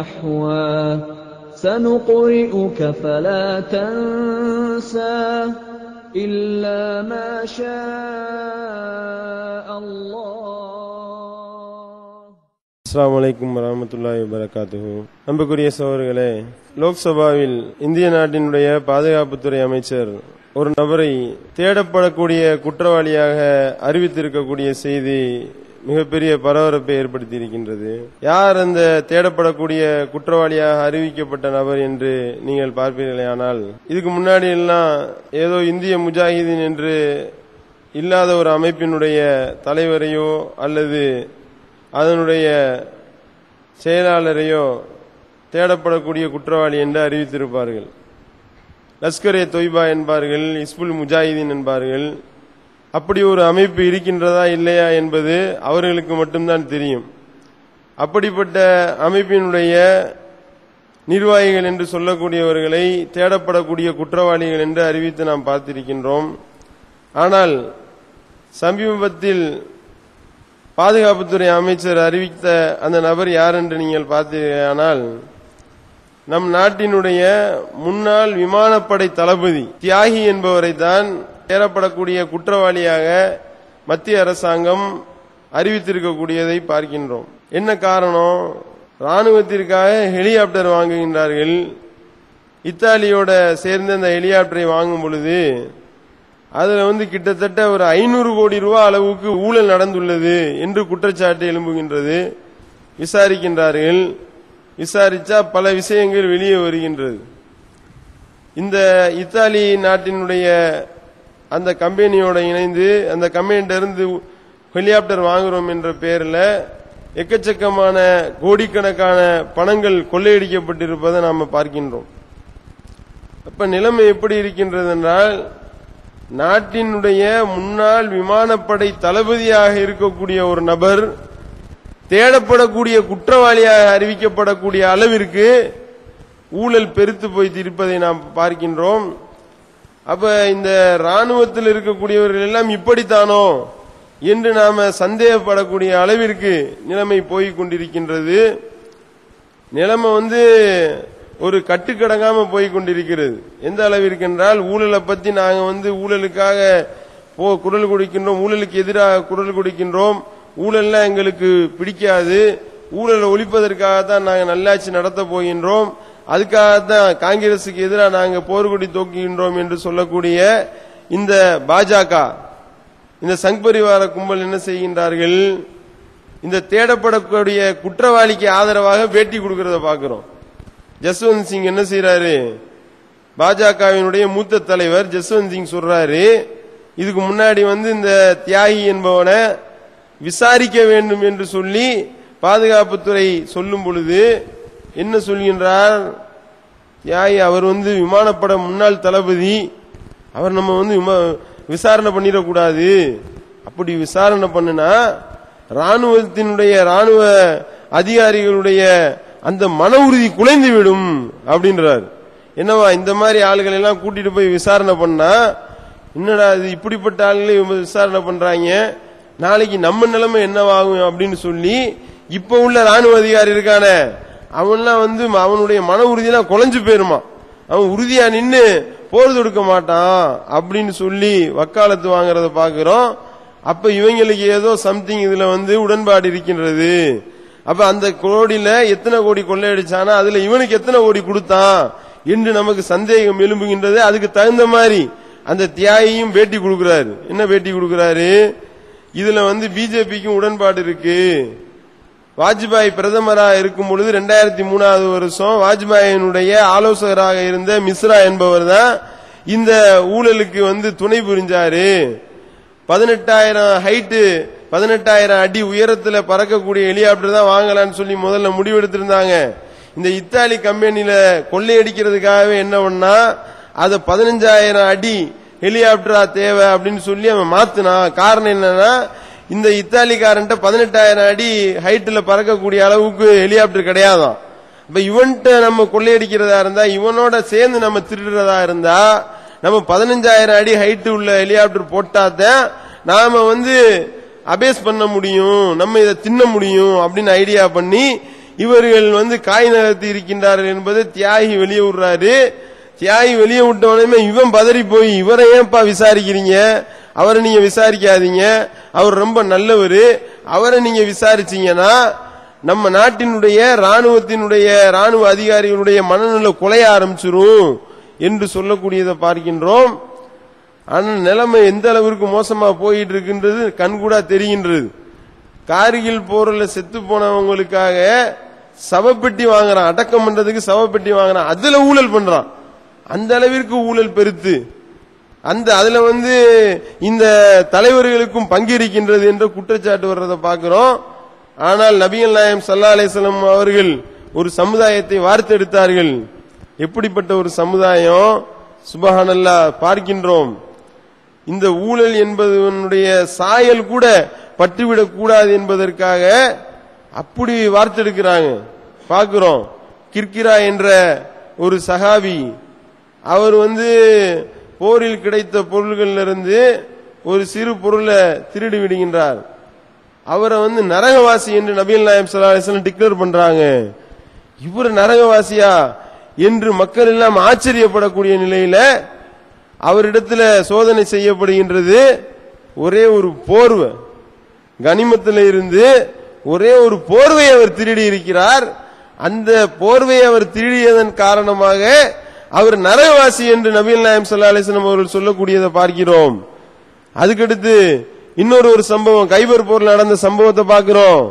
أحوى سنقرئك فلا تنسى إلا ما شاء الله அஸ்ஸலாமு அலைக்கும் வரமத்துல்லாஹி வபரகாத்துஹு அன்புக்குரிய சகோதரர்களே லோக்சபாவில் இந்திய நாட்டினுடைய பாதுகாப்புத்துறை அமைச்சர் ஒரு நபரை தேடப்படக்கூடிய குற்றவாளியாக அறிவித்திருக்கக்கூடிய செய்தி மிகப்பெரிய பரபரப்பை ஏற்படுத்தி இருக்கின்றது யார் அந்த தேடப்படக்கூடிய குற்றவாளியாக அறிவிக்கப்பட்ட நபர் என்று நீங்கள் பார்ப்பீர்களே ஆனால் இதுக்கு முன்னாடி எல்லாம் ஏதோ இந்திய முஜாஹிதீன் என்று இல்லாத ஒரு அமைப்பினுடைய தலைவரையோ அல்லது அதனுடைய செயலாளரையோ தேடப்படக்கூடிய குற்றவாளி என்று அறிவித்திருப்பார்கள். லஷ்கர் ஏ தொய்பா என்பார்கள் இஸ்புல் முஜாஹிதீன் என்பார்கள் அப்படி ஒரு அமைப்பு இருக்கின்றதா இல்லையா என்பது அவர்களுக்கு மட்டும்தான் தெரியும். அப்படிப்பட்ட அமைப்பினுடைய நிர்வாகிகள் என்று சொல்லக்கூடியவர்களை தேடப்படக்கூடிய குற்றவாளிகள் என்று அறிவித்து நாம் பார்த்திருக்கின்றோம். ஆனால் சமீபத்தில் பாதுகாப்புத்துறை அமைச்சர் அறிவித்த அந்த நபர் யார் என்று நீங்கள் பார்த்தீர்களானால் நம் நாட்டினுடைய முன்னாள் விமானப்படை தளபதி தியாகி என்பவரை தான் ஏறப்படக்கூடிய குற்றவாளியாக மத்திய அரசாங்கம் அறிவித்திருக்கக்கூடியதை பார்க்கின்றோம். என்ன காரணம்? ராணுவத்திற்காக ஹெலிகாப்டர் வாங்குகின்றார்கள். இத்தாலியோட சேர்ந்து அந்த ஹெலிகாப்டரை வாங்கும் பொழுது அதுல வந்து கிட்டத்தட்ட ஒரு ஐநூறு கோடி ரூபாய் அளவுக்கு ஊழல் நடந்துள்ளது என்று குற்றச்சாட்டு எழும்புகின்றது. விசாரிக்கின்றார்கள். விசாரிச்சா பல விஷயங்கள் வெளியே வருகின்றது. இந்த இத்தாலி நாட்டினுடைய அந்த கம்பெனியோட இணைந்து அந்த கம்பெனிட்ட இருந்து ஹெலிகாப்டர் வாங்குறோம் என்ற பெயரில் எக்கச்சக்கமான கோடிக்கணக்கான பணங்கள் கொள்ளையடிக்கப்பட்டிருப்பதை நாம் பார்க்கின்றோம். அப்ப நிலைமை எப்படி இருக்கின்றது என்றால் நாட்டினுடைய முன்னாள் விமானப்படை தளபதியாக இருக்கக்கூடிய ஒரு நபர் தேடப்படக்கூடிய குற்றவாளியாக அறிவிக்கப்படக்கூடிய அளவிற்கு ஊழல் பெருத்து போய் இருப்பதை நாம் பார்க்கின்றோம். அப்ப இந்த ராணுவத்தில் இருக்கக்கூடியவர்கள் எல்லாம் இப்படித்தானோ என்று நாம சந்தேகப்படக்கூடிய அளவிற்கு நிலைமை போய் கொண்டிருக்கின்றது. நிலைமை வந்து ஒரு கட்டுக்கடங்காம போய் கொண்டிருக்கிறது. எந்த அளவிற்கு என்றால் ஊழலை பத்தி நாங்க வந்து ஊழலுக்காக போ குரல் கொடுக்கின்றோம் ஊழலுக்கு எதிராக குரல் கொடுக்கின்றோம். ஊழல்லாம் எங்களுக்கு பிடிக்காது. ஊழலை ஒழிப்பதற்காகத்தான் நாங்கள் நல்லாட்சி நடத்த போகின்றோம். அதுக்காகத்தான் காங்கிரசுக்கு எதிராக நாங்க போர்கொடி தூக்குகின்றோம் என்று சொல்லக்கூடிய இந்த பாஜக இந்த சங் பரிவார கும்பல் என்ன செய்கின்றார்கள்? இந்த தேடப்படக்கூடிய குற்றவாளிக்கு ஆதரவாக பேட்டி கொடுக்கறத பாக்குறோம் ஜஸ்வந்த் சிங் என்ன செய்யறாரு பாஜகவினுடைய மூத்த தலைவர் ஜஸ்வந்த் சிங் சொல்றாரு இதுக்கு முன்னாடி வந்து இந்த தியாகி என்பவனை விசாரிக்க வேண்டும் என்று சொல்லி பாதுகாப்புத்துறை சொல்லும் பொழுது என்ன சொல்கின்றார்? யாய் அவர் வந்து விமானப்பட முன்னாள் தளபதி. அவர் நம்ம வந்து விமா- விசாரணை பண்ணிடக்கூடாது. அப்படி விசாரணை பண்ணுனா ராணுவத்தினுடைய ராணுவ அதிகாரிகளுடைய அந்த மன உறுதி குலைந்து விடும் அப்படின்றார். என்னவா இந்த மாதிரி ஆளுகளை எல்லாம் கூட்டிட்டு போய் விசாரணை பண்ணா என்னடா இது இப்படிப்பட்ட ஆளுகளை விசாரணை பண்றாங்க? நாளைக்கு நம்ம நிலைமை என்னவாகும் அப்படின்னு சொல்லி இப்ப உள்ள ராணுவ அதிகாரி இருக்கானே அவன்லாம் வந்து அவனுடைய மன உறுதியெல்லாம் குலைஞ்சு போயிருமா. அவன் உறுதியா நின்னு போர் தொடுக்க மாட்டான் அப்படின்னு சொல்லி வக்காலத்து வாங்குறத பாக்குறோம். அப்ப இவங்களுக்கு ஏதோ சம்திங் இதுல வந்து உடன்பாடு இருக்கின்றது. அப்ப அந்த கோடியில எத்தனை கோடி கொள்ளையடிச்சானா அதுல இவனுக்கு எத்தனை கோடி கொடுத்தான் என்று நமக்கு சந்தேகம் எழும்புகின்றது. அதுக்கு தகுந்த மாதிரி அந்த தியாகியும் பேட்டி கொடுக்கிறாரு. என்ன பேட்டி கொடுக்கிறாரு? இதுல வந்து பிஜேபிக்கும் உடன்பாடு இருக்கு. வாஜ்பாய் பிரதமராக இருக்கும் பொழுது ரெண்டாயிரத்தி மூணாவது வருஷம் வாஜ்பாயினுடைய ஆலோசகராக இருந்த மிஸ்ரா என்பவர் தான் இந்த ஊழலுக்கு வந்து துணை புரிஞ்சாரு. பதினெட்டாயிரம் ஹைட்டு பதினெட்டாயிரம் அடி உயரத்துல பறக்கக்கூடிய ஹெலிகாப்டர் தான் வாங்கலாம்னு சொல்லி முதல்ல முடிவெடுத்திருந்தாங்க. இந்த இத்தாலி கம்பெனியில கொள்ளையடிக்கிறதுக்காகவே என்ன பண்ணா அத பதினஞ்சாயிரம் அடி ஹெலிகாப்டரா தேவை அப்படின்னு சொல்லி அவன் மாத்தினான். காரணம் என்னன்னா இந்த இத்தாலிக்காரன்ட்ட பதினெட்டாயிரம் அடி ஹைட்ல பறக்கக்கூடிய அளவுக்கு ஹெலிகாப்டர் கிடையாதாம் இப்ப இவன்கிட்ட நம்ம கொள்ளையடிக்கிறதா இருந்தா இவனோட சேர்ந்து நம்ம திருடுறதா இருந்தா நம்ம பதினஞ்சாயிரம் அடி ஹைட் உள்ள ஹெலிகாப்டர் போட்டாதான் நாம வந்து அபேஸ் பண்ண முடியும் நம்ம இதை தின்ன முடியும் அப்படின்னு ஐடியா பண்ணி இவர்கள் வந்து காய் நகர்த்தி இருக்கின்றார்கள் என்பதை தியாகி வெளியே விடுறாரு. தியாகி வெளியே விட்டவனமே இவன் பதறி போய் இவரை ஏன்பா விசாரிக்கிறீங்க? அவரை நீங்க விசாரிக்காதீங்க. அவர் ரொம்ப நல்லவர். அவரை நீங்க விசாரிச்சீங்கன்னா நம்ம நாட்டினுடைய ராணுவத்தினுடைய ராணுவ அதிகாரிகளுடைய மனநிலை குலைய ஆரம்பிச்சிரும் என்று சொல்லக்கூடியதை பார்க்கின்றோம். ஆனால் நிலைமை எந்த அளவிற்கு மோசமா போயிட்டு இருக்குன்றது கண்கூடா தெரிகின்றது. கார்கில் போர்ல செத்து போனவங்களுக்காக சவப்பெட்டி வாங்குறான். அடக்கம் பண்றதுக்கு சவப்பெட்டி வாங்குறான். அதுல ஊழல் பண்றான். அந்த அளவிற்கு ஊழல் பெருத்து. அந்த அதுல வந்து இந்த தலைவர்களுக்கும் பங்கு இருக்கின்றது என்ற குற்றச்சாட்டு வர்றதை பார்க்கிறோம். ஆனால் நபிகள் நாயம் சல்லா அலிஸ்லம் அவர்கள் ஒரு சமுதாயத்தை வார்த்தெடுத்தார்கள். எப்படிப்பட்ட ஒரு சமுதாயம்? சுபஹானல்லா பார்க்கின்றோம். இந்த ஊழல் என்பதனுடைய சாயல் கூட பட்டுவிடக் கூடாது என்பதற்காக அப்படி வார்த்தெடுக்கிறாங்க. பார்க்கிறோம். கிர்கிரா என்ற ஒரு சகாவி அவர் வந்து போரில் கிடைத்த பொருள்களிலிருந்து ஒரு சிறு பொருளை திருடி விடுகின்றார். அவரை வந்து நரகவாசி என்று நபீல் நாயம் சல்லாஹம் டிக்ளேர் பண்றாங்க. இவர் நரகவாசியா என்று மக்கள் எல்லாம் ஆச்சரியப்படக்கூடிய நிலையில அவரிடத்துல சோதனை செய்யப்படுகின்றது. ஒரே ஒரு போர்வை. கனிமத்தில் இருந்து ஒரே ஒரு போர்வை அவர் திருடி இருக்கிறார். அந்த போர்வையை அவர் திருடியதன் காரணமாக அவர் நரகவாசி என்று நபீல் நாயம் சல்லா அலிஸ்லாம் அவர்கள் சொல்லக்கூடியதை பார்க்கிறோம். அதுக்கடுத்து இன்னொரு ஒரு சம்பவம் கைபர் போர் நடந்த சம்பவத்தை பார்க்கிறோம்.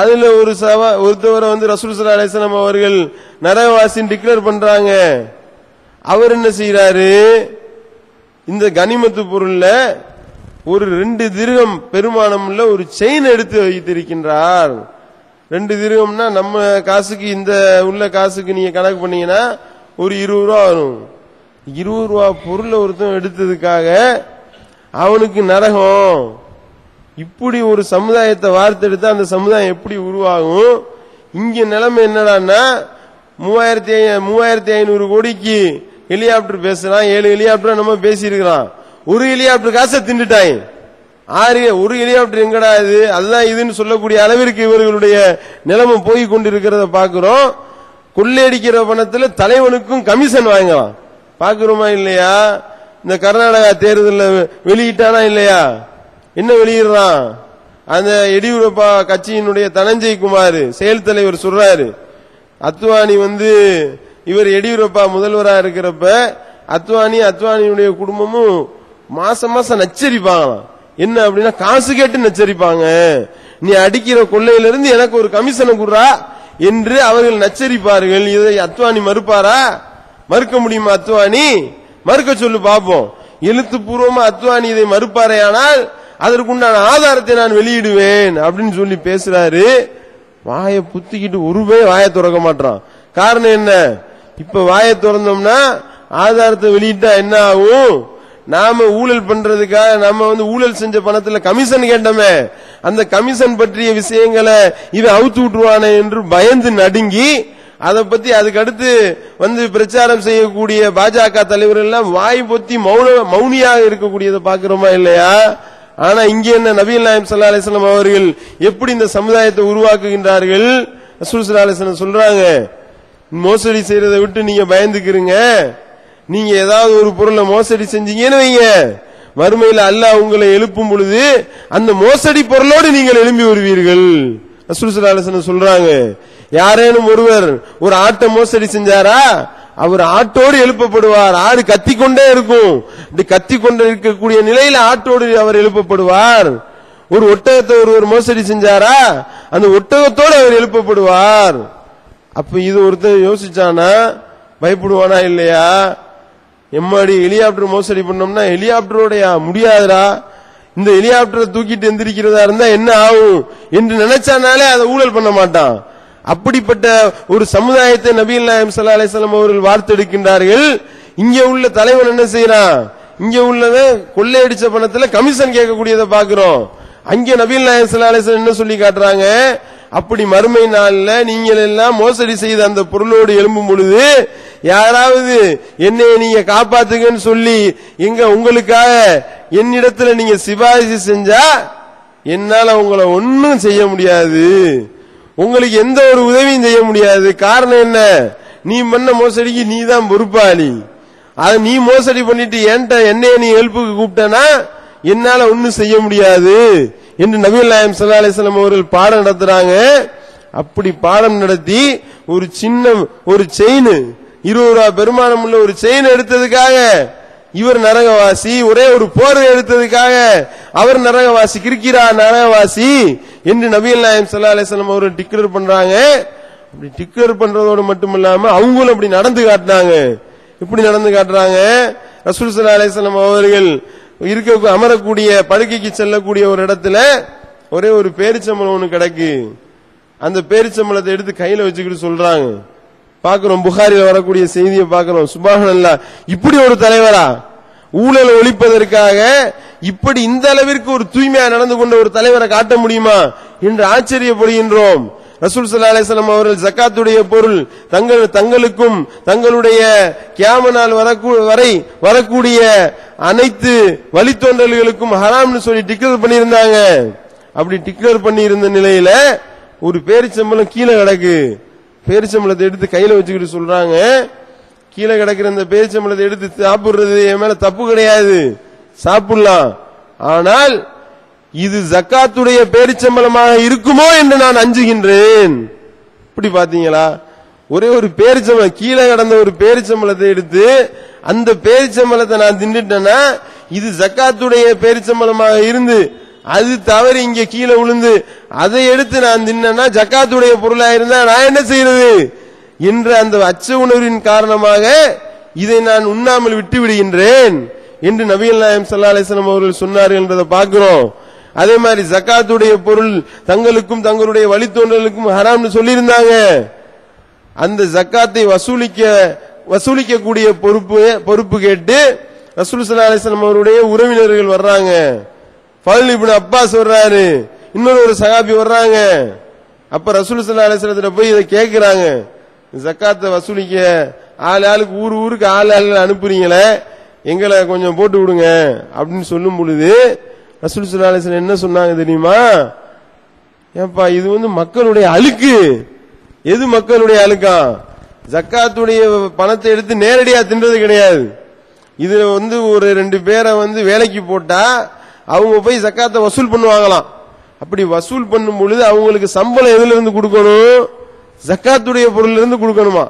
அதுல ஒரு சவ ஒருத்தவரை வந்து ரசூல் சல்லா அலிஸ்லாம் அவர்கள் நரகவாசின்னு டிக்ளேர் பண்றாங்க. அவர் என்ன செய்யறாரு இந்த கனிமத்து பொருள்ல ஒரு ரெண்டு திருகம் பெருமானம் உள்ள ஒரு செயின் எடுத்து வைத்திருக்கின்றார். ரெண்டு திருகம்னா நம்ம காசுக்கு இந்த உள்ள காசுக்கு நீங்க கணக்கு பண்ணீங்கன்னா ஒரு இருபது ரூபா வரும். இருபது ரூபா பொருளை ஒருத்தன் எடுத்ததுக்காக அவனுக்கு நரகம். இப்படி ஒரு சமுதாயத்தை வார்த்தெடுத்து அந்த சமுதாயம் எப்படி உருவாகும்? இங்க நிலைமை என்னடான்னா மூவாயிரத்தி மூவாயிரத்தி ஐநூறு கோடிக்கு ஹெலிகாப்டர் பேசுறான் ஏழு ஹெலிகாப்டர் நம்ம பேசியிருக்கிறான். ஒரு ஹெலிகாப்டர் காசை திண்டுட்டாங்க ஆறு ஒரு ஹெலிகாப்டர் எங்கடா இது? அதுதான் இதுன்னு சொல்லக்கூடிய அளவிற்கு இவர்களுடைய நிலைமை போய் கொண்டிருக்கிறத பாக்குறோம் கொள்ளையடிக்கிற பணத்துல தலைவனுக்கும் கமிஷன் வாங்கலாம். பாக்குறோமா இல்லையா? இந்த கர்நாடகா தேர்தலில் வெளியிட்டானா இல்லையா? என்ன வெளியிடுறான்? அந்த எடியூரப்பா கட்சியினுடைய தனஞ்சய் குமார் செயல் தலைவர் சொல்றாரு. அத்வானி வந்து இவர் எடியூரப்பா முதல்வரா இருக்கிறப்ப அத்வானி அத்வானியுடைய குடும்பமும் மாசம் மாசம் நச்சரிப்பாங்களாம். என்ன அப்படின்னா காசு கேட்டு நச்சரிப்பாங்க. நீ அடிக்கிற கொள்ளையிலிருந்து எனக்கு ஒரு கமிஷனை குடுறா என்று அவர்கள் நச்சரிப்பார்கள். இதை அத்வானி மறுப்பாரா? மறுக்க முடியுமா அத்வானி? மறுக்க சொல்லு எழுத்து எழுத்துப்பூர்வமா அத்வானி இதை மறுப்பாரையானால் அதற்குண்டான ஆதாரத்தை நான் வெளியிடுவேன் அப்படின்னு சொல்லி பேசுறாரு. வாயை புத்திக்கிட்டு ஒருவே வாயை திறக்க மாட்டான் காரணம் என்ன? இப்ப வாயை திறந்தோம்னா ஆதாரத்தை வெளியிட்டா என்ன ஆகும்? நாம ஊழல் பண்றதுக்காக நம்ம வந்து ஊழல் செஞ்ச பணத்துல கமிஷன் கேட்டோமே அந்த கமிஷன் பற்றிய விஷயங்களை இவன் அவுத்து விட்டுருவானே என்று பயந்து நடுங்கி அதை பத்தி அதுக்கடுத்து வந்து பிரச்சாரம் செய்யக்கூடிய பாஜக தலைவர்கள் எல்லாம் வாய் பொத்தி மௌன மௌனியாக இருக்கக்கூடியதை பாக்குறோமா இல்லையா? ஆனா இங்க என்ன நபீல் நாயம் சல்லா அலிஸ்லாம் அவர்கள் எப்படி இந்த சமுதாயத்தை உருவாக்குகின்றார்கள்? ரசூல் சல்லா அலிஸ்லாம் சொல்றாங்க மோசடி செய்யறதை விட்டு நீங்க பயந்துக்கிறீங்க நீங்க ஏதாவது ஒரு பொருளை மோசடி செஞ்சீங்கன்னு வைங்க. மறுமையில் அல்லாஹ் உங்களை எழுப்பும் பொழுது அந்த மோசடி பொருளோடு நீங்கள் எழும்பி வருவீர்கள். ரசூல் சொல்றாங்க. யாரேனும் ஒருவர் ஒரு ஆட்டை மோசடி செஞ்சாரா? அவர் ஆட்டோடு எழுப்பப்படுவார். ஆடு கத்தி கொண்டே இருக்கும். இப்படி கத்திக்கொண்டே இருக்கக்கூடிய நிலையில ஆட்டோடு அவர் எழுப்பப்படுவார். ஒரு ஒட்டகத்தை ஒருவர் மோசடி செஞ்சாரா? அந்த ஒட்டகத்தோடு அவர் எழுப்பப்படுவார். அப்ப இது ஒருத்தர் யோசிச்சானா? பயப்படுவானா இல்லையா? எம்மாடி ஹெலிகாப்டர் மோசடி பண்ணோம்னா ஹெலிகாப்டருடைய? முடியாதுடா. இந்த ஹெலிகாப்டரை தூக்கிட்டு எந்திரிக்கிறதா இருந்தா என்ன ஆகும்? என்று நினைச்சானாலே அதை ஊழல் பண்ண மாட்டான். அப்படிப்பட்ட ஒரு சமுதாயத்தை நபீல் நாயம் சல்லா அலிஸ்லாம் அவர்கள் வார்த்தெடுக்கின்றார்கள். இங்க உள்ள தலைவன் என்ன செய்யறான்? இங்க உள்ளவன் கொள்ளையடிச்ச பணத்துல கமிஷன் கேட்கக்கூடியதை பாக்குறோம் அங்கே நபீல் நாயம் சல்லா அலிஸ்லாம் என்ன சொல்லி காட்டுறாங்க? அப்படி மறுமை நாள்ல நீங்கள் எல்லாம் மோசடி செய்த அந்த பொருளோடு எழும்பும் பொழுது யாராவது என்னை நீங்க காப்பாத்துங்கன்னு சொல்லி இங்க உங்களுக்காக என்னிடத்துல நீங்க சிபாரிசு செஞ்சா என்னால உங்களை ஒன்னும் செய்ய முடியாது. உங்களுக்கு எந்த ஒரு உதவியும் செய்ய முடியாது. காரணம் என்ன? நீ பண்ண மோசடிக்கு நீ தான் பொறுப்பாளி. அது நீ மோசடி பண்ணிட்டு என்கிட்ட என்னைய நீ ஹெல்ப்புக்கு கூப்பிட்டனா என்னால ஒன்னும் செய்ய முடியாது. என்று நபிகள் நாயம் சல்லா அலிஸ்லாம் அவர்கள் பாடம் நடத்துறாங்க. அப்படி பாடம் நடத்தி ஒரு சின்ன ஒரு செயின் இருபது ரூபா பெருமானம் உள்ள ஒரு செயின் எடுத்ததுக்காக இவர் நரகவாசி ஒரே ஒரு போரை எடுத்ததுக்காக அவர் நரகவாசி கிரிக்கிறா நரகவாசி என்று நபிகள் நாயம் சல்லா அலிஸ்லாம் அவர்கள் டிக்ளேர் பண்றாங்க. அப்படி டிக்ளேர் பண்றதோடு மட்டும் இல்லாம அவங்களும் அப்படி நடந்து காட்டினாங்க. இப்படி நடந்து காட்டுறாங்க? ரசூல் சல்லா அலிஸ்லாம் அவர்கள் இருக்க அமரக்கூடிய படுக்கைக்கு செல்லக்கூடிய ஒரு இடத்துல ஒரே ஒரு பேரிச்சம்பளம் ஒண்ணு கிடக்கு. அந்த பேரிச்சம்பளத்தை எடுத்து கையில வச்சுக்கிட்டு சொல்றாங்க. பாக்குறோம் புகாரில வரக்கூடிய செய்தியை பாக்குறோம் சுபாகனல்லா இப்படி ஒரு தலைவரா? ஊழல் ஒழிப்பதற்காக இப்படி இந்த அளவிற்கு ஒரு தூய்மையா நடந்து கொண்ட ஒரு தலைவரை காட்ட முடியுமா? என்று ஆச்சரியப்படுகின்றோம். ரசூல் சல்லா அலிஸ்லாம் அவர்கள் ஜக்காத்துடைய பொருள் தங்கள் தங்களுக்கும் தங்களுடைய கியாம நாள் வரக்கூ- வரை வரக்கூடிய அனைத்து வழித்தோன்றல்களுக்கும் ஹராம்னு சொல்லி டிக்ளேர் பண்ணியிருந்தாங்க. அப்படி டிக்ளேர் பண்ணி இருந்த நிலையில ஒரு பேரிச்சம்பளம் கீழே கிடக்கு. பேரிச்சம்பளத்தை எடுத்து கையில வச்சுக்கிட்டு சொல்றாங்க. கீழே கிடக்கிற இந்த பேரிச்சம்பளத்தை எடுத்து சாப்பிடுறது என் மேல தப்பு கிடையாது. சாப்பிடலாம். ஆனால் இது ஜக்காத்துடைய பேரிச்சம்பளமாக இருக்குமோ என்று நான் அஞ்சுகின்றேன். இப்படி பாத்தீங்களா ஒரே ஒரு பேரிச்சம்பளம் கீழே கடந்த ஒரு பேரிச்சம்பளத்தை எடுத்து அந்த பேரிச்சம்பளத்தை நான் தின்னுட்டேன்னா இது ஜக்காத்துடைய பேரிச்சம்பளமாக இருந்து அது தவறி இங்க கீழே விழுந்து அதை எடுத்து நான் தின்னா ஜக்காத்துடைய பொருளா இருந்தா நான் என்ன செய்யறது? என்ற அந்த அச்ச உணர்வின் காரணமாக இதை நான் உண்ணாமல் விட்டு விடுகின்றேன் என்று நபிகள் நாயம் சல்லா அலிஸ்லாம் அவர்கள் சொன்னார்கள் என்றதை பார்க்கிறோம். அதே மாதிரி ஜக்காத்துடைய பொருள் தங்களுக்கும் தங்களுடைய வழித்தோன்றலுக்கும் ஹராம்னு சொல்லியிருந்தாங்க. அந்த ஜக்காத்தை வசூலிக்க வசூலிக்கக்கூடிய பொறுப்பு பொறுப்பு கேட்டு ரசூல் சல்லா அலிஸ்லாம் அவருடைய உறவினர்கள் வர்றாங்க. ஃபல் இப்னு அப்பாஸ் வர்றாரு. இன்னொரு ஒரு சகாபி வர்றாங்க. அப்ப ரசூல் சல்லா அலிஸ்லத்துல போய் இதை கேட்கிறாங்க ஜக்காத்தை வசூலிக்க ஆள் ஆளுக்கு ஊர் ஊருக்கு ஆள் ஆள் அனுப்புறீங்களே எங்களை கொஞ்சம் போட்டு விடுங்க அப்படின்னு சொல்லும் பொழுது ரசூல் சுல்லா என்ன சொன்னாங்க தெரியுமா? ஏப்பா இது வந்து மக்களுடைய அழுக்கு. எது மக்களுடைய அழுக்கா? ஜக்காத்துடைய பணத்தை எடுத்து நேரடியா தின்றது கிடையாது. இதுல வந்து ஒரு ரெண்டு பேரை வந்து வேலைக்கு போட்டா அவங்க போய் ஜக்காத்தை வசூல் பண்ணுவாங்களாம். அப்படி வசூல் பண்ணும் பொழுது அவங்களுக்கு சம்பளம் எதுல இருந்து கொடுக்கணும்? ஜக்காத்துடைய பொருள் இருந்து கொடுக்கணுமா?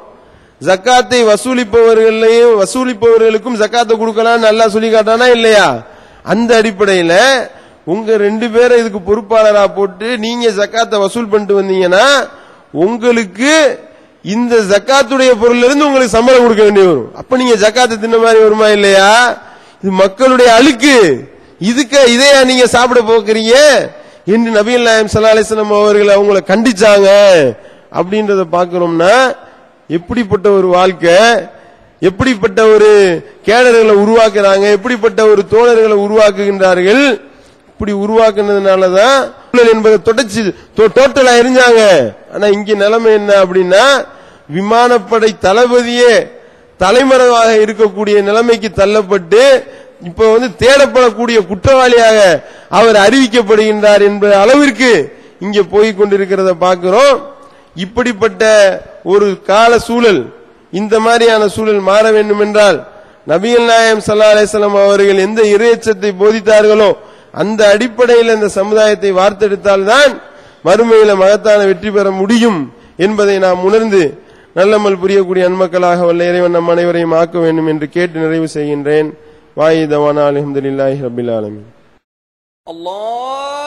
ஜக்காத்தை வசூலிப்பவர்களையும் வசூலிப்பவர்களுக்கும் ஜக்காத்தை கொடுக்கலாம் நல்லா சொல்லி காட்டானா இல்லையா? அந்த அடிப்படையில உங்க ரெண்டு பேரை இதுக்கு பொறுப்பாளரா போட்டு நீங்க ஜக்காத்தை வசூல் பண்ணிட்டு வந்தீங்கன்னா உங்களுக்கு இந்த ஜக்காத்துடைய பொருள் இருந்து உங்களுக்கு சம்பளம் கொடுக்க வேண்டி வரும். அப்ப நீங்க ஜக்காத்தை தின்ன மாதிரி வருமா இல்லையா? இது மக்களுடைய அழுக்கு. இதுக்கு இதையா நீங்க சாப்பிட போக்குறீங்க. என்று நபீல் நாயம் சல்லா அலிஸ்லாம் அவர்கள் அவங்கள கண்டிச்சாங்க. அப்படின்றத பாக்குறோம்னா எப்படிப்பட்ட ஒரு வாழ்க்கை? எப்படிப்பட்ட ஒரு கேடர்களை உருவாக்குறாங்க எப்படிப்பட்ட ஒரு தோழர்களை உருவாக்குகின்றார்கள்? இப்படி உருவாக்குனதுனாலதான் என்பதை தொடச்சு டோட்டலா எரிஞ்சாங்க. ஆனா இங்க நிலைமை என்ன அப்படின்னா விமானப்படை தளபதியே தலைமறைவாக இருக்கக்கூடிய நிலைமைக்கு தள்ளப்பட்டு இப்ப வந்து தேடப்படக்கூடிய குற்றவாளியாக அவர் அறிவிக்கப்படுகின்றார் என்ற அளவிற்கு இங்க போய் கொண்டிருக்கிறத பார்க்கிறோம். இப்படிப்பட்ட ஒரு கால சூழல் இந்த மாதிரியான சூழல் மாற வேண்டும் என்றால் நபிகள் நாயம் சல்லா அலிஸ்லாம் அவர்கள் எந்த இறையச்சத்தை போதித்தார்களோ அந்த அடிப்படையில் அந்த சமுதாயத்தை வார்த்தெடுத்தால்தான் மறுமையில மகத்தான வெற்றி பெற முடியும் என்பதை நாம் உணர்ந்து நல்லமல் புரியக்கூடிய அன்மக்களாக வல்ல இறைவன் நம் அனைவரையும் ஆக்க வேண்டும் என்று கேட்டு நிறைவு செய்கின்றேன். வாயி தவானா அலமதுல்லாஹி ரபில் ஆலமின். அல்லாஹ்